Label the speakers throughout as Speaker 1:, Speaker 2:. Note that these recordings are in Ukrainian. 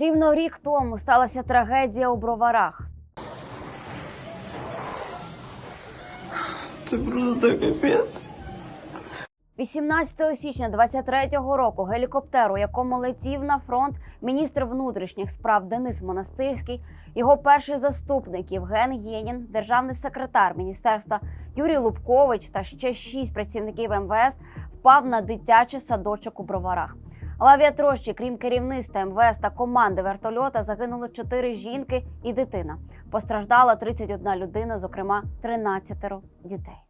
Speaker 1: Рівно рік тому сталася трагедія у броварах.
Speaker 2: Це просто капець.
Speaker 1: 18 січня 23-го року гелікоптер, у якому летів на фронт міністр внутрішніх справ Денис Монастирський, його перший заступник Євген Єнін, державний секретар міністерства Юрій Лубкович та ще шість працівників МВС впав на дитячий садочок у броварах. В авіатрощі, крім керівництва МВС та команди вертольота, загинули чотири жінки і дитина. Постраждала 31 людина, зокрема 13 дітей.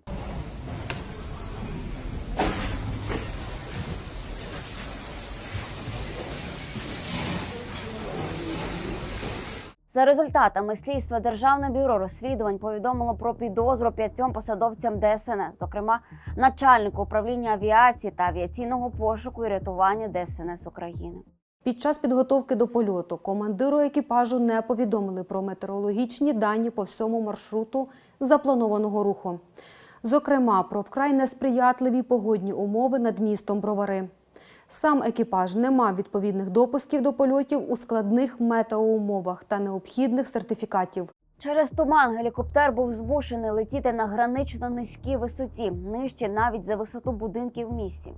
Speaker 1: За результатами слідства Державне бюро розслідувань повідомило про підозру п'ятьом посадовцям ДСНС, зокрема начальнику управління авіації та авіаційного пошуку і рятування ДСНС України.
Speaker 3: Під час підготовки до польоту командиру екіпажу не повідомили про метеорологічні дані по всьому маршруту запланованого руху. Зокрема, про вкрай несприятливі погодні умови над містом Бровари. Сам екіпаж не мав відповідних допусків до польотів у складних метеоумовах та необхідних сертифікатів.
Speaker 1: Через туман гелікоптер був змушений летіти на гранично низькій висоті, нижче навіть за висоту будинків в місті.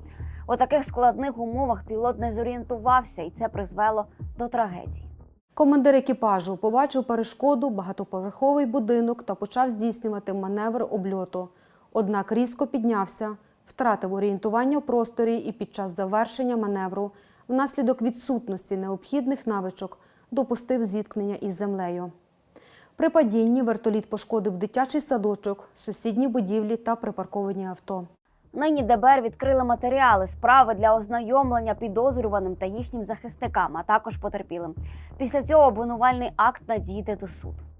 Speaker 1: У таких складних умовах пілот не зорієнтувався, і це призвело до трагедії.
Speaker 3: Командир екіпажу побачив перешкоду, багатоповерховий будинок та почав здійснювати маневр обльоту. Однак різко піднявся, втратив орієнтування в просторі і під час завершення маневру, внаслідок відсутності необхідних навичок, допустив зіткнення із землею. При падінні вертоліт пошкодив дитячий садочок, сусідні будівлі та припарковані авто.
Speaker 1: Нині ДБР відкрили матеріали справи для ознайомлення підозрюваним та їхнім захисникам, а також потерпілим. Після цього обвинувальний акт надійде до суду.